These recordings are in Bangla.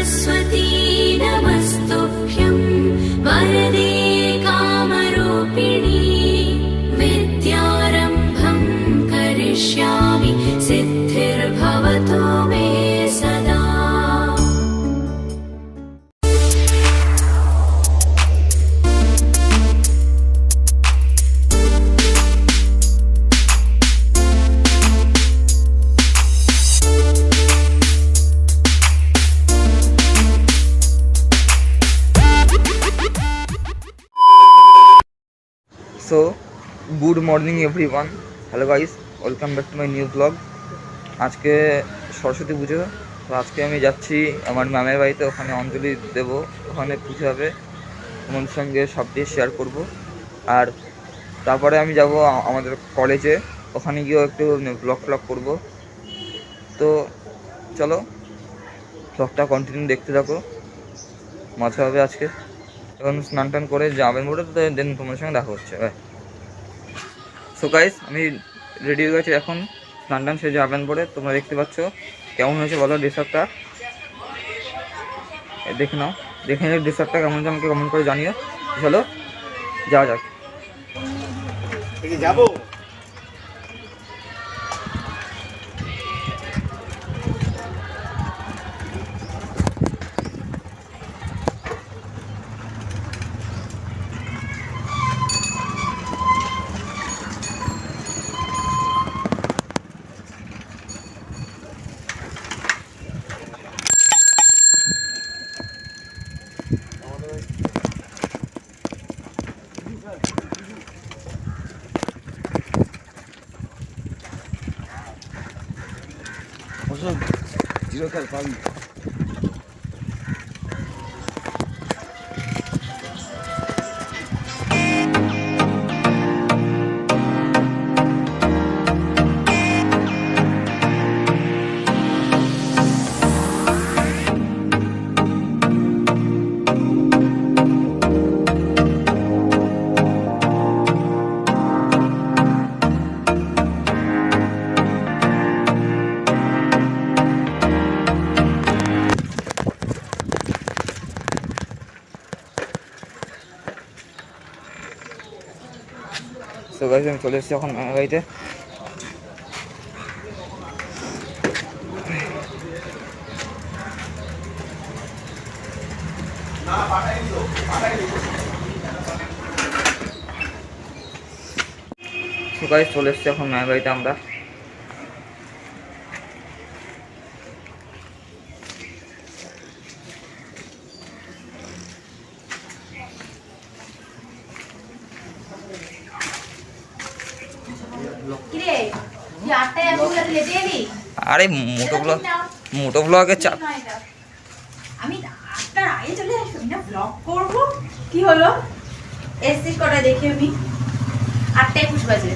सरस्वती नमस्तुभ्यं So good morning everyone hello guys welcome back to my new blog আজকে সরস্বতী পুজো। তো আজকে আমি যাচ্ছি আমার ম্যামের বাড়িতে, ওখানে অঞ্জলি দেব। ওখানে পুজো হবে। তোমাদের সঙ্গে সবটি শেয়ার করব। আর তারপরে আমি যাব আমাদের কলেজে ওখানে গিয়েও একটু ব্লগ ফ্লগ করব। তো চলো ব্লগটা কন্টিনিউ দেখতে থাকো। মজা হবে আজকে। এখন স্নান টান করে যাবেন বলে তো দেন তোমার সঙ্গে দেখা হচ্ছে সো গাইস আমি রেডি হয়ে গেছি এখন। স্নান টান সে যাবেন বলে তোমরা দেখতে পাচ্ছ। কেমন হয়েছে বলো ডিসার্টটা দেখে নাও। দেখে নিও ডিসার্টটা কেমন হয়েছে, আমাকে কমেন্ট করে জানিও। চলো, যাওয়া যাক। যাব? 开始发育。গাইস আমি চলে এসেছি এখন বাড়িতে সো গাইস চলে এসেছি এখন ম্যামের বাড়িতে আমরা কিরে তুই আটটায় এতগুলো এত লেটে এলি আরে মোটো ব্লগ মোটো ব্লগের চাপ। আমি আটটার আগে চলে আসব না ব্লগ করব। কি হলো? এসছিস কটা দেখি আমি? আটটায় একুশ বাজে।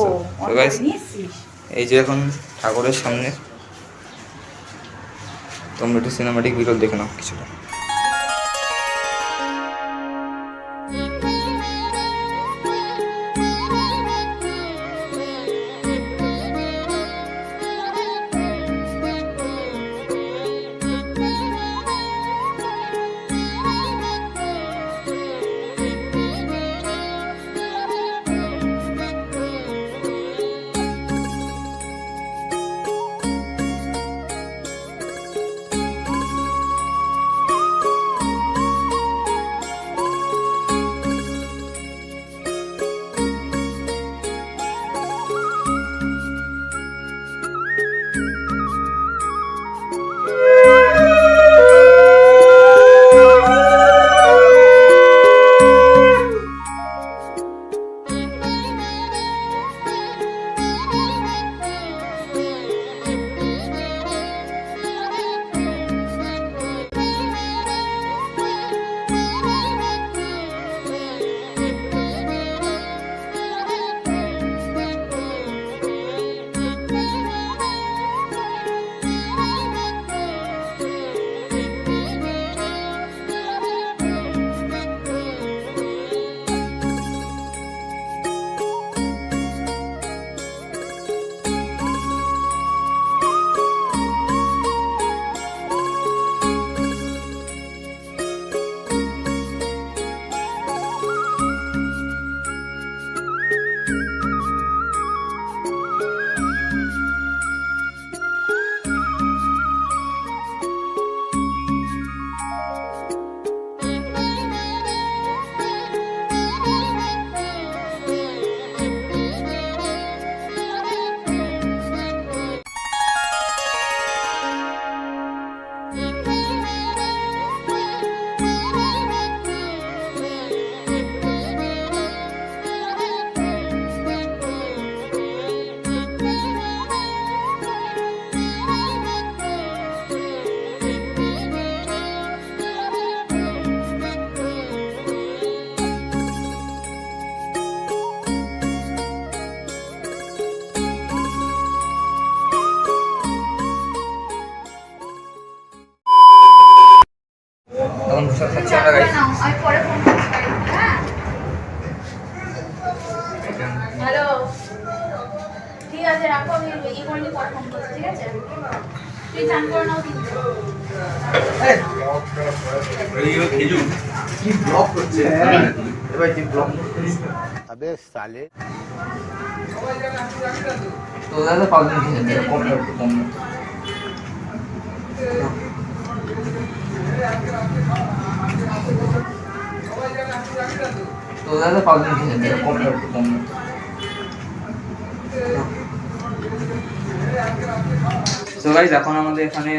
ও এই যে এখন ঠাকুরের সামনে তোমরা একটু সিনেমাটিক ভিডিও দেখে নাও কিছুটা। প্রসাদ খাচ্ছি আমরা গাইছি হ্যালো ঠিক আছে তো দাদা পাঁচ তো দাদা পাঁচজন খেয়ে কম না একটু কম তো গাইজ এখন আমাদের এখানে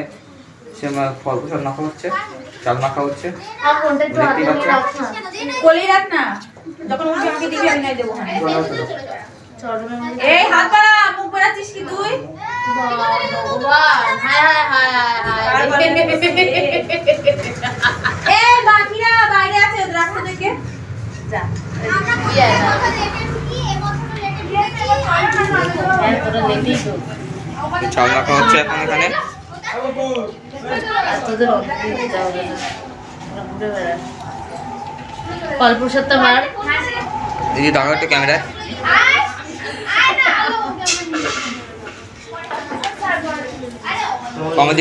সে ফল প্রসাদ মাখা হচ্ছে চাল মাখা হচ্ছে। দেখতেই নিয়ে রাখ না। কোলেই রাখ না যখন আমাকে দিবি আমি নাই দেবো হ্যাঁ এই হাত বাড়া মুখ বাড়াচ্ছিস কি তুই? এই বাকিরা বাইরে আছে রাস্তা থেকে। যা। চাল মাখা হচ্ছে এখন এখানে। কল্পসত্তা মার। দিদি দাঁড়াও একটু ক্যামেরায়।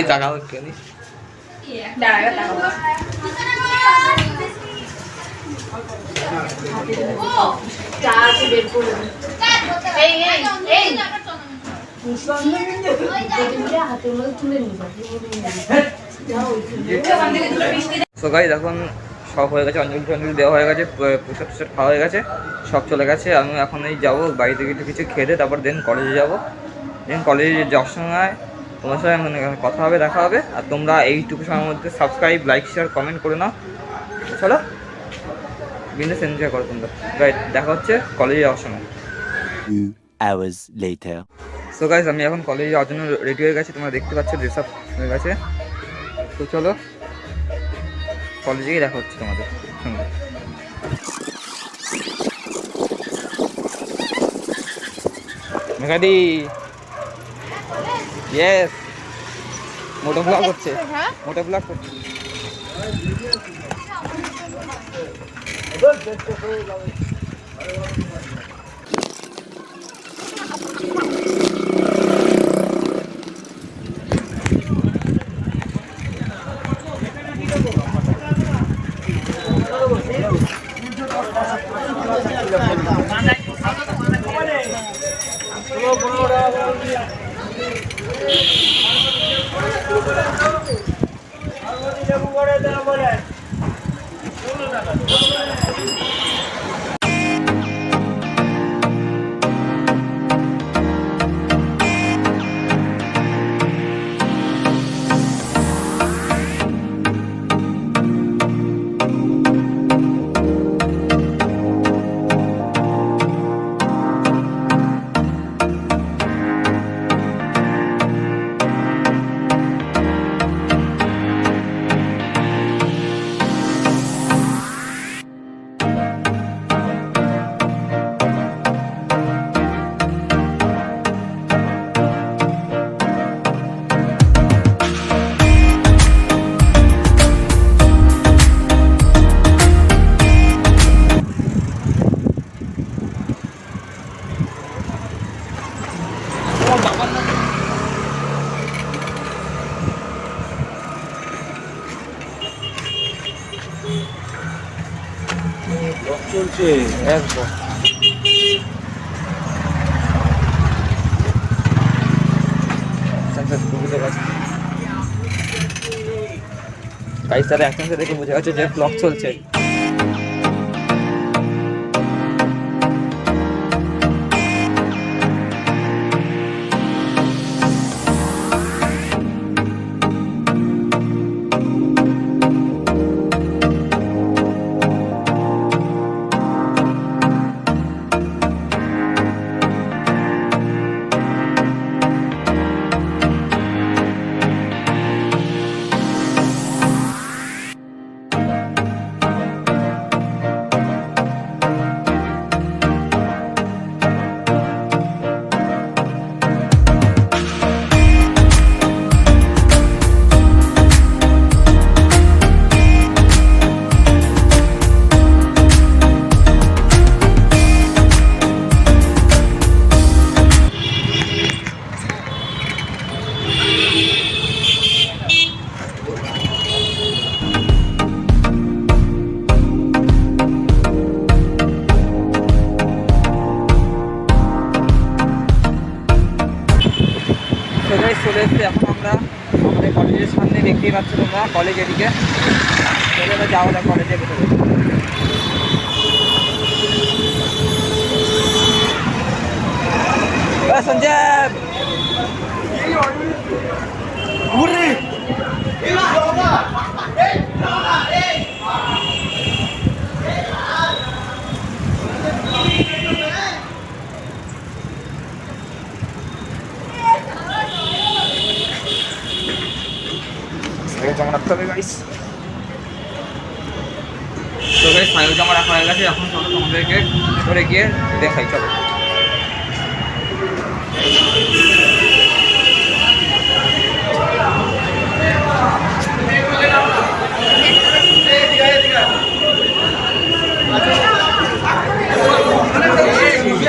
তাকাও একটু দাঁড়া এবার তাকাও। গাইজ এখন সব হয়ে গেছে অঞ্জলি টঞ্জলি দেওয়া হয়ে গেছে প্রসাদ টসাদ খাওয়া হয়ে গেছে সব চলে গেছে। আমি এখন এই যাব বাড়ি থেকে একটু কিছু খেতে তারপর দেন কলেজে যাব। দেন কলেজে যাওয়ার সময় তোমার সঙ্গে মানে কথা হবে দেখা হবে। আর তোমরা এইটুকু সময়ের মধ্যে সাবস্ক্রাইব লাইক শেয়ার কমেন্ট করে নাও। চলো বিন্দাস এনজয় করো তোমরা। রাইট দেখা হচ্ছে কলেজে যাওয়ার সময়। Two hours later. So guys আমি এখন কলেজে যাওয়ার জন্য রেডি হয়ে গেছি। তোমরা দেখতে পাচ্ছ ড্রেস আপ হয়ে গেছে। তো চলো কলেজেই দেখা হচ্ছে তোমাদের সঙ্গে। মেঘাদি। ইয়েস মোটো ব্লগ হচ্ছে মোটো ব্লগ করছে। বুঝে গেছে গাইস তারা অ্যাকশন দেখে বুঝে গেছে যে ব্লগ চলছে। কলেজ এদিকে চলে এবার যাওয়া যাক কলেজের ভেতরে এ, সঞ্জয় সাইকেল জমা রাখতে হবে গাইস তো গাইস জমা রাখা হয়ে গেছে এখন চলো তোমাদেরকে ভেতরে গিয়ে দেখাই চলো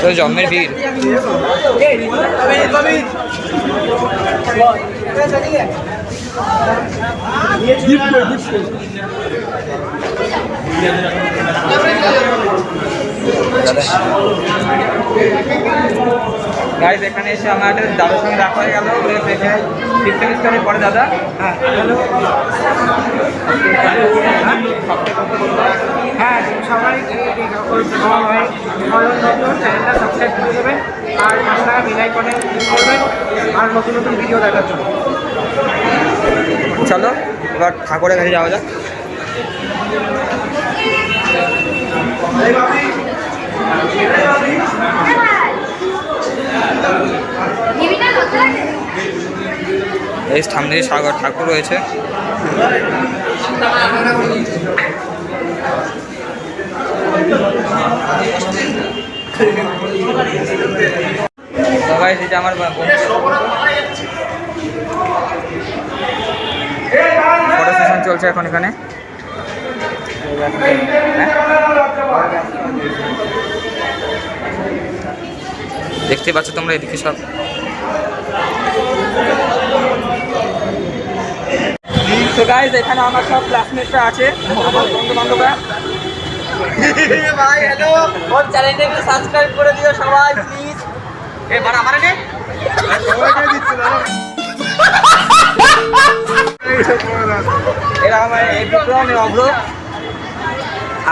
তো জন্মের ভিড় গাইজ এখানে এসে একটা দাদার সঙ্গে দেখা হয়ে গেল। সেমিস্টারে পড়ে, দাদা। হ্যাঁ হ্যাঁ সবাই হয় চ্যানেলটা সাবস্ক্রাইব করে দেবেন আর বেল আইকনে করবেন আর নতুন নতুন ভিডিও দেখার জন্য। চলো এবার ঠাকুরের কাছে যাওয়া যাক। এই সামনে সাগর ঠাকুর রয়েছে। সবাই সেটা আমার ফটো সেশন চলছে এখন এখানে। দেখতে পাচ্ছ তোমরা এদিকে সব। তো গাইজ এখানে আমার সব ক্লাসমেটরা আছে আমার বন্ধু বান্ধবরা ভাই হ্যালো ওর চ্যানেলটা একটু সাবস্ক্রাইব করে দিও সবাই প্লিজ এ বাড়া আমারে নে এরা আমার এই বিক্রম অভ্র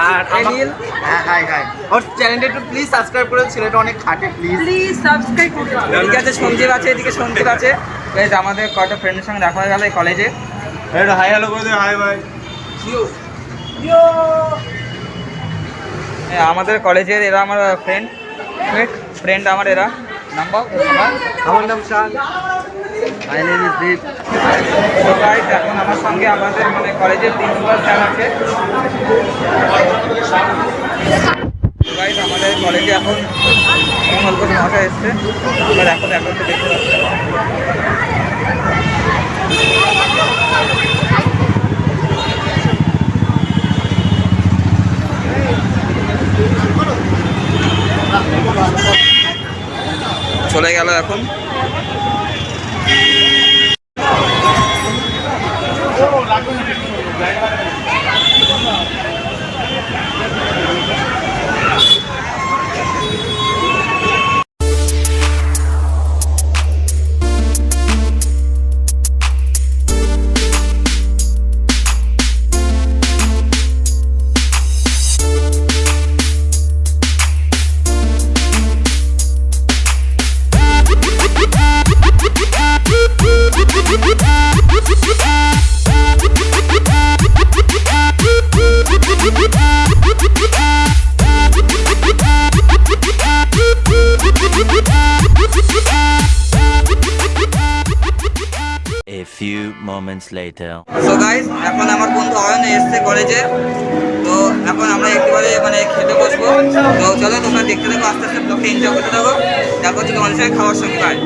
আর এনিল হ্যাঁ হাই হাই ওর চ্যানেলটা একটু প্লিজ সাবস্ক্রাইব করে ছেলেটা অনেক খাটে প্লিজ প্লিজ সাবস্ক্রাইব করুন এদিকে আছে সঞ্জীব আছে এদিকে সঞ্জীব আছে। আমাদের কয়টা ফ্রেন্ডের সঙ্গে দেখা হয়ে গেল এই কলেজে এটা হাই হ্যালো করে দে হাই ভাই আমাদের কলেজের এরা আমার ফ্রেন্ড ফ্রেন্ড আমার এরা। নাম্বার আমার নাম শান। মাই নেম ইজ দীপ এখন আমার সঙ্গে আমাদের মানে কলেজের প্রিন্সিপাল স্যার আছে। তো আমাদের কলেজে এখন অল্প মশা এসছে। আমরা এখন এখন তো দেখতে পাচ্ছি। চলে গেল এখন। A moments later. গাইস এখন আমার বন্ধু অয়ন এসেছে কলেজে তো এখন আমরা একবারে মানে খেতে বসবো। তো চলো তোমরা দেখতে থাকো, আস্তে আস্তে ব্লগকে এনজয় করতে দেখো হচ্ছে তোমাদের সঙ্গে খাওয়ার সঙ্গে পাই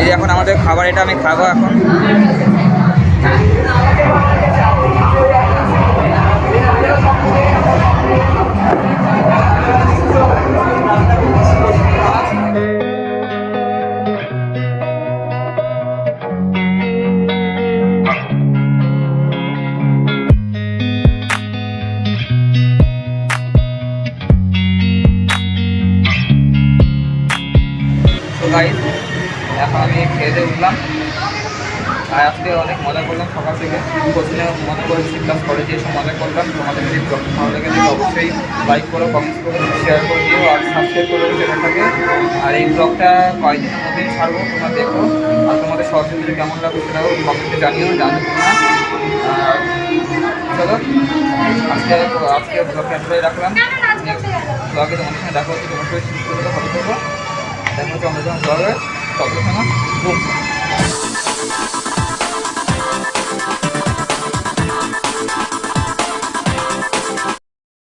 এই এখন আমাদের খাবার এটা আমি খাব এখন। কলেজে এসে করলাম তোমাদের যদি ভালো লেগে থাকে অবশ্যই লাইক করো কমেন্ট করো শেয়ার করে দিও আর সাবস্ক্রাইব করে চ্যানেলটাকে আর এই ব্লগটা কয়েকদিনের মধ্যেই ছাড়বো তোমরা দেখো। আর তোমাদের সহযোগিতা কেমন লাগবে সেটাও কমেন্টে জানিও জানব না। চলো আজকে আজকে ব্লগটা এতটাই রাখলাম। ব্লগে তোমাদের সঙ্গে দেখা হচ্ছে তোমার সঙ্গে সুস্থ ভালো থাকো দেখা হচ্ছে আমাদের যখন ব্লগে বুম